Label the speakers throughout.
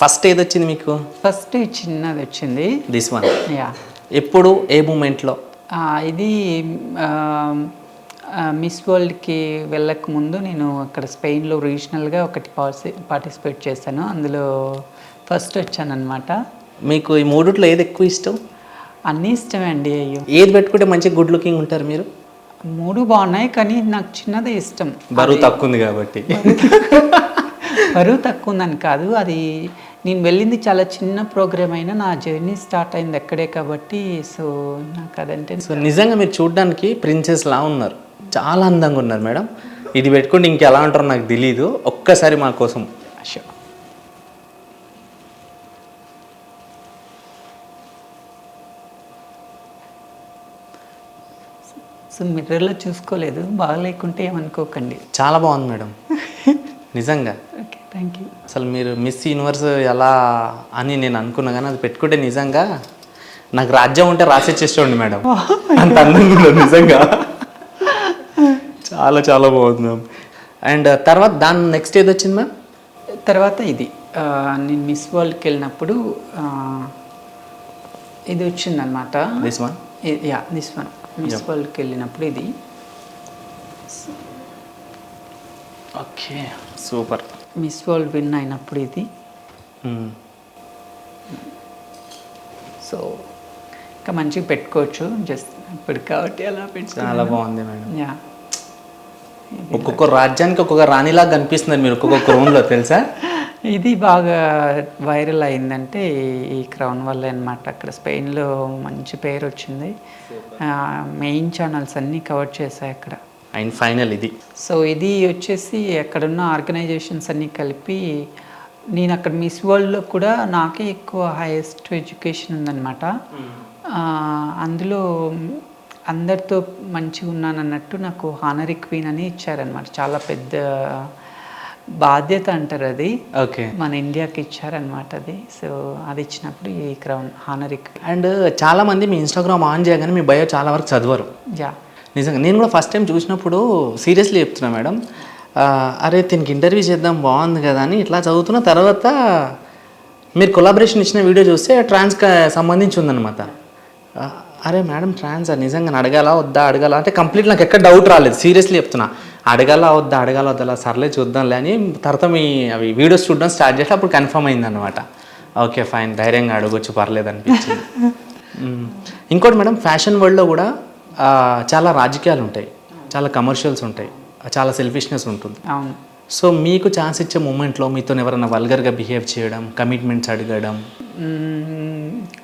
Speaker 1: First ఏది వచ్చింది మీకు?
Speaker 2: ఫస్ట్ చిన్నది వచ్చింది.
Speaker 1: దిస్ వన్
Speaker 2: యా
Speaker 1: ఎప్పుడు? ఏ మూమెంట్లో?
Speaker 2: ఆ, ఇది మిస్ వరల్డ్కి వెళ్ళక ముందు నేను అక్కడ స్పెయిన్లో రీజనల్గా ఒకటి పార్టిసిపేట్ చేశాను. అందులో ఫస్ట్ వచ్చాను అనమాట
Speaker 1: మీకు ఈ మూడిట్లో ఏది ఎక్కువ ఇష్టం?
Speaker 2: అన్నీ ఇష్టమే అండి అయ్యో.
Speaker 1: ఏది పెట్టుకుంటే మంచి గుడ్ లుకింగ్ ఉంటారు మీరు?
Speaker 2: మూడు బాగున్నాయి కానీ నాకు చిన్నదే ఇష్టం.
Speaker 1: బరువు తక్కువ ఉంది కాబట్టి.
Speaker 2: బరువు తక్కువ ఉందని కాదు అది నేను వెళ్ళింది చాలా చిన్న ప్రోగ్రామ్ అయినా నా జర్నీ స్టార్ట్ అయింది అక్కడే కాబట్టి సో నాకు అదంటే
Speaker 1: సో నిజంగా మీరు చూడడానికి ప్రిన్సెస్ లా ఉన్నారు. చాలా అందంగా ఉన్నారు మేడం. ఇది పెట్టుకుంటే ఇంకెలా ఉంటారో నాకు తెలియదు ఒక్కసారి మా కోసం.
Speaker 2: సో మిర్రర్లో చూసుకోలేదు. బాగా లేకుంటే ఏమనుకోకండి.
Speaker 1: చాలా బాగుంది మేడం. నిజంగా.
Speaker 2: థ్యాంక్ యూ
Speaker 1: అసలు మీరు మిస్ యూనివర్స్ ఎలా అని నేను అనుకున్నా కానీ అది పెట్టుకుంటే నిజంగా నాకు రాజ్యం ఉంటే రాసిచ్చేసుకోండి మేడం. అంత అందంగా నిజంగా. చాలా చాలా బాగుంది మ్యామ్ అండ్ తర్వాత దాని నెక్స్ట్ ఏది వచ్చింది మ్యామ్
Speaker 2: తర్వాత ఇది ఆ, నేను మిస్ వరల్డ్కి వెళ్ళినప్పుడు ఆ, ఇది వచ్చిందనమాట
Speaker 1: this one
Speaker 2: yeah this one miss వరల్డ్కి వెళ్ళినప్పుడు ఇది.
Speaker 1: Okay. Super.
Speaker 2: Miss world win అయినప్పుడు ఇది. సో ఇంకా మంచిగా పెట్టుకోవచ్చు. జస్ట్ ఇప్పుడు కాబట్టి అలా
Speaker 1: చాలా
Speaker 2: పెట్టుకున్నాను
Speaker 1: బాగుంది మేడం.
Speaker 2: యా.
Speaker 1: ఒక్కొక్క రాజ్యానికి ఒక్కొక్క రాణిలాగా కనిపిస్తున్నారు మీరు ఒక్కొక్క క్రౌన్లో తెలుసా?
Speaker 2: ఇది బాగా వైరల్ అయిందంటే ఈ క్రౌన్ వల్ల అనమాట అక్కడ స్పెయిన్లో మంచి పేరు వచ్చింది. మెయిన్ ఛానల్స్ అన్నీ కవర్ చేశాయి అక్కడ.
Speaker 1: అండ్ ఫైనల్ ఇది.
Speaker 2: సో ఇది వచ్చేసి అక్కడున్న ఆర్గనైజేషన్స్ అన్నీ కలిపి నేను అక్కడ మిస్ వరల్డ్లో కూడా నాకే ఎక్కువ హైయెస్ట్ ఎడ్యుకేషన్ ఉందన్నమాట. ఆ, అందులో అందరితో మంచిగా ఉన్నాను అన్నట్టు నాకు హానరీ క్వీన్ అని ఇచ్చారనమాట చాలా పెద్ద బాధ్యత అంటారు అది.
Speaker 1: ఓకే.
Speaker 2: మన ఇండియాకి ఇచ్చారనమాట అది. సో అది ఇచ్చినప్పుడు ఈ క్రౌన్ హానరీ
Speaker 1: అండ్ చాలా మంది మీ ఇన్స్టాగ్రామ్ ఆన్ చేయగానే మీ బయో చాలా వరకు చదవరు.
Speaker 2: యా.
Speaker 1: నిజంగా. నేను కూడా ఫస్ట్ టైం చూసినప్పుడు సీరియస్లీ చెప్తున్నా మేడం. అరే దీనికి ఇంటర్వ్యూ చేద్దాం బాగుంది కదా అని ఇట్లా చదువుతున్న తర్వాత మీరు కొలాబరేషన్ ఇచ్చిన వీడియో చూస్తే ట్రాన్స్కి సంబంధించి ఉందన్నమాట. అరే మేడం ట్రాన్స్ నిజంగా అడగాలా వద్దా అడగాల? అంటే కంప్లీట్ నాకు ఎక్కడ డౌట్ రాలేదు. సీరియస్లీ చెప్తున్నా. అడగాలా వద్దా అడగాల వద్దా సర్లే చూద్దాంలే అని తర్వాత మీ అవి వీడియోస్ చూడడం స్టార్ట్ చేస్తే అప్పుడు కన్ఫర్మ్ అయిందన్నమాట. ఓకే ఫైన్ ధైర్యంగా అడగొచ్చు పర్లేదు అనిపించింది. ఇంకోటి మేడం ఫ్యాషన్ వరల్డ్లో కూడా చాలా రాజకీయాలు ఉంటాయి. చాలా కమర్షియల్స్ ఉంటాయి. చాలా సెల్ఫిష్నెస్ ఉంటుంది.
Speaker 2: అవును.
Speaker 1: సో మీకు ఛాన్స్ ఇచ్చే మూమెంట్లో మీతో ఎవరైనా వల్గర్గా బిహేవ్ చేయడం కమిట్మెంట్స్ అడగడం.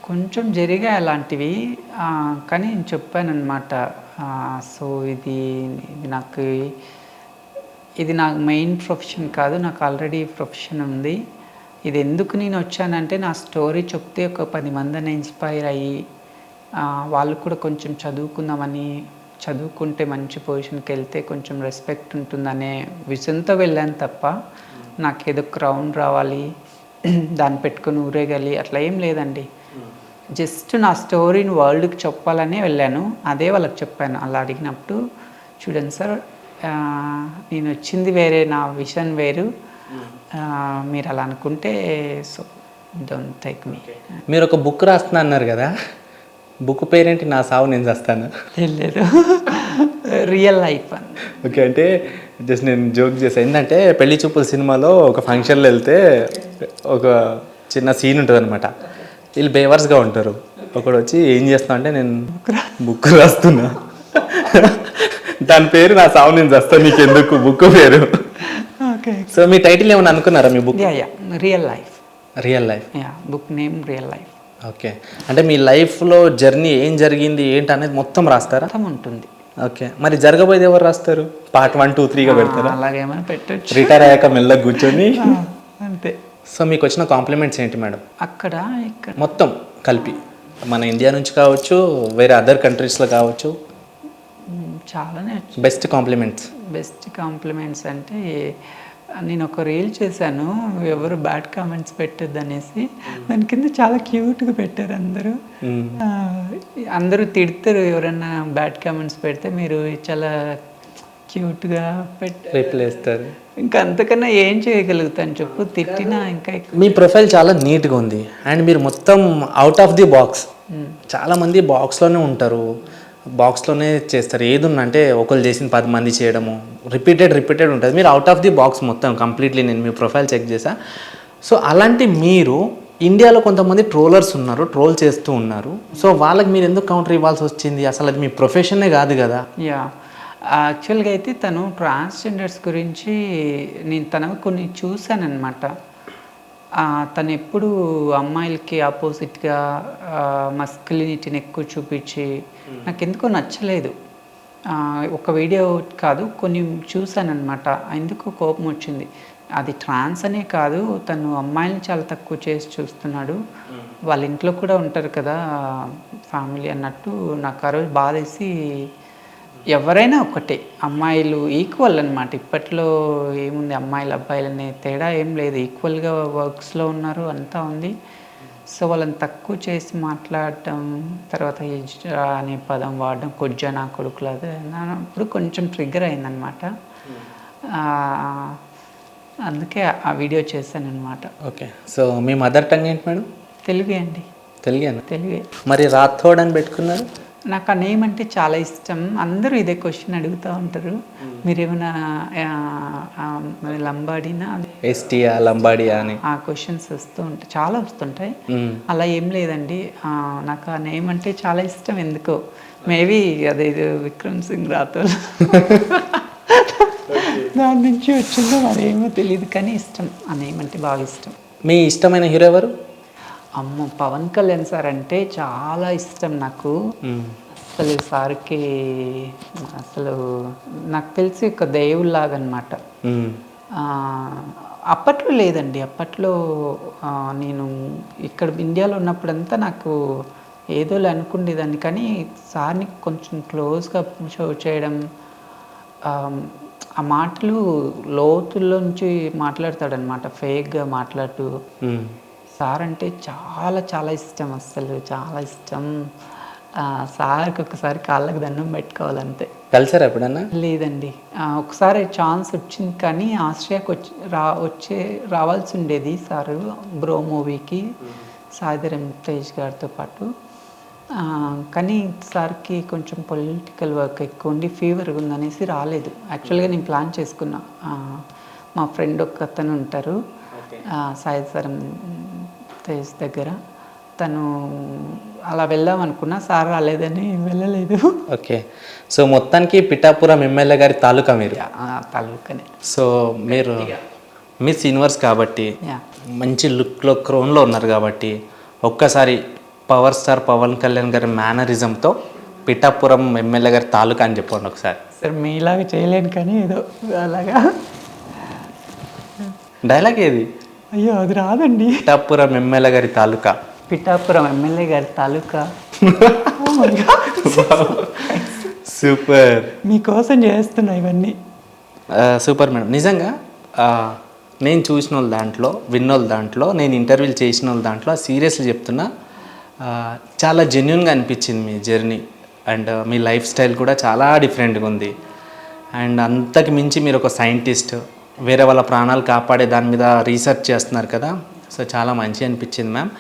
Speaker 2: కొంచెం జరిగాయి అలాంటివి. కానీ నేను చెప్పానమాట సో ఇది నాకు ఇది నాకు మెయిన్ ప్రొఫెషన్ కాదు. నాకు ఆల్రెడీ ప్రొఫెషన్ ఉంది. ఇది ఎందుకు నేను వచ్చానంటే నా స్టోరీ చెప్తే ఒక పది మందిని ఇన్స్పైర్ అయ్యి వాళ్ళు కూడా కొంచెం చదువుకుందామని చదువుకుంటే మంచి పొజిషన్కి వెళ్తే కొంచెం రెస్పెక్ట్ ఉంటుందనే విజన్తో వెళ్ళాను తప్ప నాకు ఏదో క్రౌన్ రావాలి దాన్ని పెట్టుకొని ఊరేగాలి అట్లా ఏం లేదండి. జస్ట్ నా స్టోరీని వరల్డ్కి చెప్పాలనే వెళ్ళాను. అదే వాళ్ళకి చెప్పాను. అలా అడిగినప్పుడు చూడండి సార్ నేను వచ్చింది వేరే నా విషన్ వేరు. మీరు అలా అనుకుంటే సో డోంట్ టేక్ మీ
Speaker 1: మీరు ఒక బుక్ రాస్తున్నా అన్నారు కదా? బుక్ పేరేంటి? నా సావు నేను చేస్తాను.
Speaker 2: లేదు రియల్ లైఫ్ అని.
Speaker 1: ఓకే అంటే జస్ట్ నేను జోక్ చేశాను ఏంటంటే పెళ్ళి చూపుల సినిమాలో ఒక ఫంక్షన్లో వెళ్తే ఒక చిన్న సీన్ ఉంటుంది అనమాట వీళ్ళు బేవర్స్గా ఉంటారు. ఒకడు వచ్చి ఏం చేస్తా అంటే నేను బుక్ రాస్తున్నా. దాని పేరు నా సావు నేను చేస్తాను నీకు ఎందుకు బుక్ పేరు.
Speaker 2: ఓకే
Speaker 1: సో మీ టైటిల్ ఏమైనా అనుకున్నారా మీ book?
Speaker 2: Real life
Speaker 1: real life
Speaker 2: yeah book name real life
Speaker 1: okay. అంటే మీ లైఫ్లో జర్నీ ఏం జరిగింది ఏంటి అనేది మొత్తం రాస్తారా?
Speaker 2: మొత్తం ఉంటుంది.
Speaker 1: ఓకే. మరి జరగబోయేది ఎవరు రాస్తారు? పార్ట్ వన్ టూ త్రీగా పెడతారా?
Speaker 2: అలాగేమైనా పెట్టచ్చు.
Speaker 1: రిటైర్ అయ్యాక మెల్లగా కూర్చొని?
Speaker 2: అంతే.
Speaker 1: సో మీకు వచ్చిన కాంప్లిమెంట్స్ ఏంటి మేడం?
Speaker 2: అక్కడ ఇక్కడ?
Speaker 1: మొత్తం కలిపి. మన ఇండియా నుంచి కావచ్చు వేరే అదర్ కంట్రీస్లో కావచ్చు.
Speaker 2: చాలానే
Speaker 1: బెస్ట్ కాంప్లిమెంట్స్
Speaker 2: బెస్ట్ కాంప్లిమెంట్స్ అంటే నేను ఒక రీల్ చేశాను ఎవరు బ్యాడ్ కామెంట్స్ పెట్టద్దు అనేసి దాని కింద చాలా క్యూట్గా పెట్టారు అందరూ. అందరూ తిడతారు ఎవరైనా బ్యాడ్ కామెంట్స్ పెడితే మీరు చాలా క్యూట్గా పెట్
Speaker 1: రిప్లై ఇస్తారు
Speaker 2: ఇంకా అంతకన్నా ఏం చేయగలుగుతాను చెప్పు తిట్టినా ఇంకా.
Speaker 1: మీ ప్రొఫైల్ చాలా నీట్గా ఉంది. అండ్ మీరు మొత్తం అవుట్ ఆఫ్ ది బాక్స్ చాలామంది బాక్స్లోనే ఉంటారు. బాక్స్లోనే చేస్తారు. ఏది ఉందంటే అంటే ఒకరు చేసిన పది మంది చేయడము రిపీటెడ్ రిపీటెడ్ ఉంటుంది. మీరు అవుట్ ఆఫ్ ది బాక్స్ మొత్తం కంప్లీట్లీ నేను మీ ప్రొఫైల్ చెక్ చేసా సో అలాంటి మీరు ఇండియాలో కొంతమంది ట్రోలర్స్ ఉన్నారు ట్రోల్ చేస్తూ ఉన్నారు. సో వాళ్ళకి మీరు ఎందుకు కౌంటర్ ఇవ్వాల్సి వచ్చింది? అసలు అది మీ ప్రొఫెషనే కాదు కదా.
Speaker 2: యా యాక్చువల్గా అయితే తను ట్రాన్స్జెండర్స్ గురించి నేను తనకు కొన్ని చూశానన్నమాట. తను ఎప్పుడు అమ్మాయిలకి ఆపోజిట్గా మస్కులినిటీని ఎక్కువ చూపించి నాకు ఎందుకో నచ్చలేదు. ఒక వీడియో కాదు కొన్ని చూశానమాట ఎందుకు కోపం వచ్చింది అది ట్రాన్స్ అనే కాదు తను అమ్మాయిని చాలా తక్కువ చేసి చూస్తున్నాడు. వాళ్ళ ఇంట్లో కూడా ఉంటారు కదా ఫ్యామిలీ అన్నట్టు. నాకు ఆ రోజు బాధేసి ఎవరైనా ఒకటే. అమ్మాయిలు ఈక్వల్ అనమాట ఇప్పట్లో ఏముంది? అమ్మాయిలు అబ్బాయిలు అనే తేడా ఏం లేదు. ఈక్వల్గా వర్క్స్లో ఉన్నారు అంతా ఉంది. సో వాళ్ళని తక్కువ చేసి మాట్లాడటం తర్వాత హిజ్రా అనే పదం వాడడం కొజ్జా నా కొడుకులు అదే అప్పుడు కొంచెం ట్రిగ్గర్ అయిందనమాట అందుకే ఆ వీడియో చేశాను అనమాట
Speaker 1: ఓకే సో మీ మదర్ టంగ్ ఏంటి మేడం?
Speaker 2: తెలుగే అండి.
Speaker 1: తెలుగేనా?
Speaker 2: తెలుగే.
Speaker 1: మరి రాథోడ్ అని పెట్టుకున్నారు?
Speaker 2: నాకు ఆ నేమ్ అంటే చాలా ఇష్టం. అందరూ ఇదే క్వశ్చన్ అడుగుతూ ఉంటారు. మీరేమైనా ఆ, ఆ, మరి లంబాడినా?
Speaker 1: ఎస్టీయా లంబాడియా అని.
Speaker 2: ఆ క్వశ్చన్స్ వస్తూ ఉంటాయి చాలా వస్తుంటాయి.
Speaker 1: మ్మ్.
Speaker 2: అలా ఏం లేదండి. నాకు ఆ నేమ్ అంటే చాలా ఇష్టం ఎందుకో. మేబీ అదే విక్రమ్ సింగ్ రాథోడ్. దాని నుంచి వచ్చిందో మరి ఏమో తెలియదు కానీ ఇష్టం. ఆ నేమ్ అంటే బాగా ఇష్టం.
Speaker 1: మీ ఇష్టమైన హీరో ఎవరు?
Speaker 2: అమ్మ పవన్ కళ్యాణ్ సార్ అంటే చాలా ఇష్టం నాకు. అసలు సార్కి అసలు నాకు తెలిసి ఒక దేవుళ్ళలాగా అనమాట. అప్పట్లో లేదండి అప్పట్లో నేను ఇక్కడ ఇండియాలో ఉన్నప్పుడంతా నాకు ఏదోలే అనుకునేదాన్ని కానీ సార్ని కొంచెం క్లోజ్గా షో చేయడం ఆ, మాటలు లోతుల్లోంచి మాట్లాడతాడనమాట ఫేక్గా మాట్లాడుతూ. సార్ అంటే చాలా చాలా ఇష్టం అసలు చాలా ఇష్టం. సార్కి ఒకసారి కాళ్ళకి దండం పెట్టుకోవాలంతే.
Speaker 1: కలిసారా ఎప్పుడన్నా?
Speaker 2: లేదండి. ఒకసారి ఛాన్స్ వచ్చింది కానీ ఆస్ట్రియాకి వచ్చి రా వచ్చే రావాల్సి ఉండేది సారు బ్రో మూవీకి సాయిధరం తేజ్ గారితో పాటు. కానీ సార్కి కొంచెం పొలిటికల్ వర్క్ ఎక్కువ ఉండి ఫీవర్ ఉందనేసి రాలేదు. యాక్చువల్గా నేను ప్లాన్ చేసుకున్నా. మా ఫ్రెండ్ ఒక అతను ఉంటారు సాయిధరం తేజ్ దగ్గర. తను అలా వెళ్దాం అనుకున్నా సార్ రాలేదని వెళ్ళలేదు.
Speaker 1: ఓకే. సో మొత్తానికి పిఠాపురం ఎమ్మెల్యే గారి తాలూకా మీరు?
Speaker 2: తాలూకనే.
Speaker 1: సో మీరు మిస్ యూనివర్స్ కాబట్టి మంచి లుక్లో క్రోన్లో ఉన్నారు కాబట్టి ఒక్కసారి పవర్ స్టార్ పవన్ కళ్యాణ్ గారి మేనరిజంతో పిఠాపురం ఎమ్మెల్యే గారి తాలూకా అని చెప్పండి ఒకసారి.
Speaker 2: సార్ మీలాగా చేయలేను కానీ ఏదో అలాగా.
Speaker 1: డైలాగ్ ఏది?
Speaker 2: అయ్యో అది రాదండి.
Speaker 1: పిఠాపురం ఎమ్మెల్యే గారి తాలూకా.
Speaker 2: పిఠాపురం ఎమ్మెల్యే గారి తాలూకా.
Speaker 1: సూపర్
Speaker 2: మీకోసం చేస్తున్నా ఇవన్నీ.
Speaker 1: సూపర్ మేడం నిజంగా నేను చూసిన వాళ్ళ దాంట్లో విన్న వాళ్ళ దాంట్లో నేను ఇంటర్వ్యూలు చేసిన వాళ్ళ దాంట్లో సీరియస్లీ చెప్తున్నా చాలా జెన్యున్గా అనిపించింది మీ జర్నీ అండ్ మీ లైఫ్ స్టైల్ కూడా చాలా డిఫరెంట్గా ఉంది. అండ్ అంతకు మించి మీరు ఒక సైంటిస్ట్ వేరే వాళ్ళ ప్రాణాలు కాపాడే దాని మీద రీసెర్చ్ చేస్తున్నారు కదా. సో చాలా మంచి అనిపించింది మ్యామ్